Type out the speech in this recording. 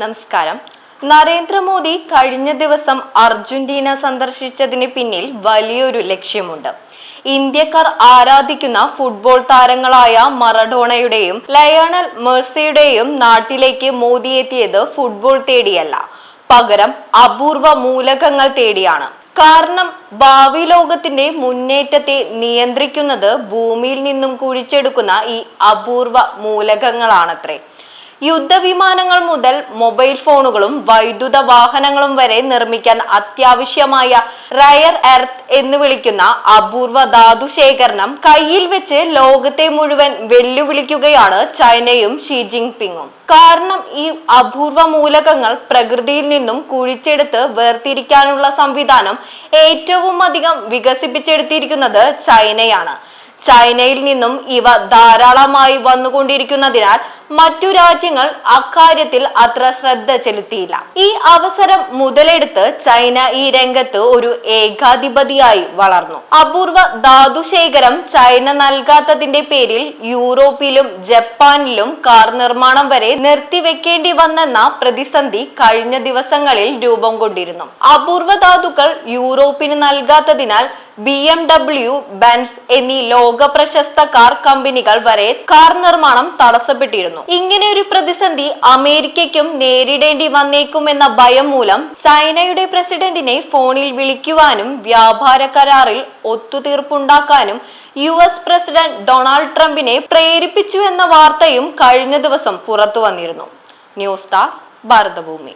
നമസ്കാരം. നരേന്ദ്രമോദി കഴിഞ്ഞ ദിവസം അർജന്റീന സന്ദർശിച്ചതിന് പിന്നിൽ വലിയൊരു ലക്ഷ്യമുണ്ട്. ഇന്ത്യക്കാർ ആരാധിക്കുന്ന ഫുട്ബോൾ താരങ്ങളായ മറഡോണയുടെയും ലയണൽ മെർസിയുടെയും നാട്ടിലേക്ക് മോദി എത്തിയത് ഫുട്ബോൾ തേടിയല്ല. പകരം അപൂർവ മൂലകങ്ങൾ തേടിയാണ്. കാരണം ഭാവി ലോകത്തിന്റെ മുന്നേറ്റത്തെ നിയന്ത്രിക്കുന്നത് ഭൂമിയിൽ നിന്നും കുഴിച്ചെടുക്കുന്ന ഈ അപൂർവ മൂലകങ്ങളാണത്രേ. യുദ്ധവിമാനങ്ങൾ മുതൽ മൊബൈൽ ഫോണുകളും വൈദ്യുത വാഹനങ്ങളും വരെ നിർമ്മിക്കാൻ അത്യാവശ്യമായ റയർ എർത്ത് എന്ന് വിളിക്കുന്ന അപൂർവ ധാതു ശേഖരണം കയ്യിൽ വെച്ച് ലോകത്തെ മുഴുവൻ വെല്ലുവിളിക്കുകയാണ് ചൈനയും ഷി ജിൻപിങ്ങും കാരണം ഈ അപൂർവ മൂലകങ്ങൾ പ്രകൃതിയിൽ നിന്നും കുഴിച്ചെടുത്ത് വേർതിരിക്കാനുള്ള സംവിധാനം ഏറ്റവും അധികം വികസിപ്പിച്ചെടുത്തിരിക്കുന്നത് ചൈനയാണ്. ചൈനയിൽ നിന്നും ഇവ ധാരാളമായി വന്നുകൊണ്ടിരിക്കുന്നതിനാൽ മറ്റു രാജ്യങ്ങൾ അക്കാര്യത്തിൽ അത്ര ശ്രദ്ധ ചെലുത്തിയില്ല. ഈ അവസരം മുതലെടുത്ത് ചൈന ഈ രംഗത്ത് ഒരു ഏകാധിപതിയായി വളർന്നു. അപൂർവ ധാതുശേഖരം ചൈന നൽകാത്തതിന്റെ പേരിൽ യൂറോപ്പിലും ജപ്പാനിലും കാർ നിർമ്മാണം വരെ നിർത്തിവെക്കേണ്ടി വന്നെന്ന പ്രതിസന്ധി കഴിഞ്ഞ ദിവസങ്ങളിൽ രൂപം കൊണ്ടിരുന്നു. അപൂർവ ധാതുക്കൾ യൂറോപ്പിന് നൽകാത്തതിനാൽ ബി എം ഡബ്ല്യു ബെൻസ് എന്നീ ലോക പ്രശസ്ത കാർ കമ്പനികൾ വരെ കാർ നിർമ്മാണം തടസ്സപ്പെട്ടിരുന്നു. ഇങ്ങനെ ഒരു പ്രതിസന്ധി അമേരിക്കയ്ക്കും നേരിടേണ്ടി വന്നേക്കുമെന്ന ഭയം മൂലം ചൈനയുടെ പ്രസിഡന്റിനെ ഫോണിൽ വിളിക്കുവാനും വ്യാപാര കരാറിൽ ഒത്തുതീർപ്പുണ്ടാക്കാനും യു എസ് പ്രസിഡന്റ് ഡൊണാൾഡ് ട്രംപിനെ പ്രേരിപ്പിച്ചു എന്ന വാർത്തയും കഴിഞ്ഞ ദിവസം പുറത്തു വന്നിരുന്നു. News desk Bharatbhumi.